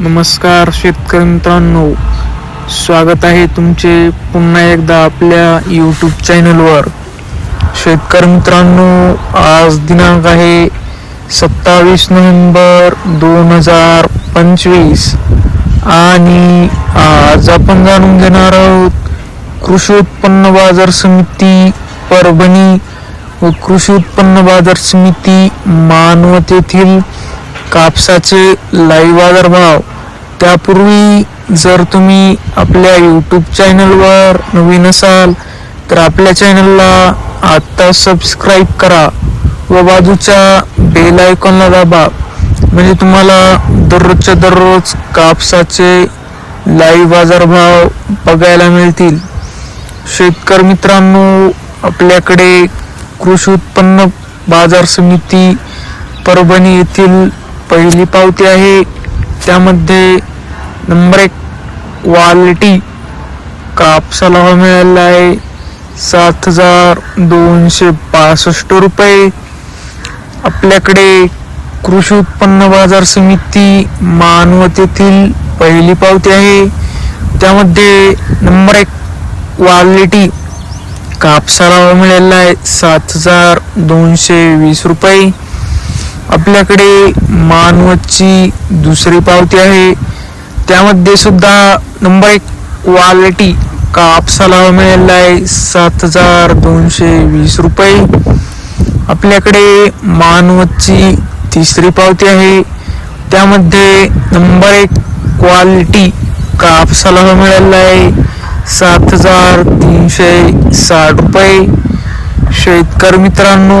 नमस्कार शेतकरी मित्रांनो. स्वागत आहे तुमचे पुन्हा एकदा आपल्या यूट्यूब चॅनलवर शेतकरी मित्रांनो आज दिनांक आहे सत्तावीस नोव्हेंबर दोन हजार पंचवीस. आणि आज आपण जाणून घेणार आहोत कृषी उत्पन्न बाजार समिती परभणी व कृषी उत्पन्न बाजार समिती मानवत येथील कापसाचे लाईव्ह बाजार भाव त्यापूर्वी जर तुम्ही आपल्या यूट्यूब चॅनलवर नवीन असाल तर आपल्या चॅनलला आत्ता सबस्क्राईब करा व बाजूच्या बेल आयकॉनला दाबा. म्हणजे तुम्हाला दररोजच्या दररोज कापसाचे लाईव्ह बाजारभाव बघायला मिळतील. शेतकरी मित्रांनो आपल्याकडे कृषी उत्पन्न बाजार समिती परभणी येथील पहिली पावती आहे. त्यामध्ये नंबर एक क्वालिटी कापसाला भाव मिळालेला आहे. सात हजार दोनशे पासष्ट रुपये. आपल्याकडे कृषी उत्पन्न बाजार समिती मानवत येथील पहिली पावती आहे. त्यामध्ये नंबर एक क्वालिटी कापसाला भाव मिळालेला आहे. सात हजार दोनशे वीस रुपये. आपल्याकडे मानवतची दुसरी पावती आहे. त्यामध्ये सुद्धा नंबर एक क्वालिटी कापसाला भाव मिळालेला आहे. सात हजार दोनशे वीस रुपये. आपल्याकडे मानवतची तिसरी पावती आहे. त्यामध्ये नंबर एक क्वालिटी कापसाला भाव मिळालेला आहे. सात हजार तीनशे साठ रुपये. शेतकरी मित्रांनो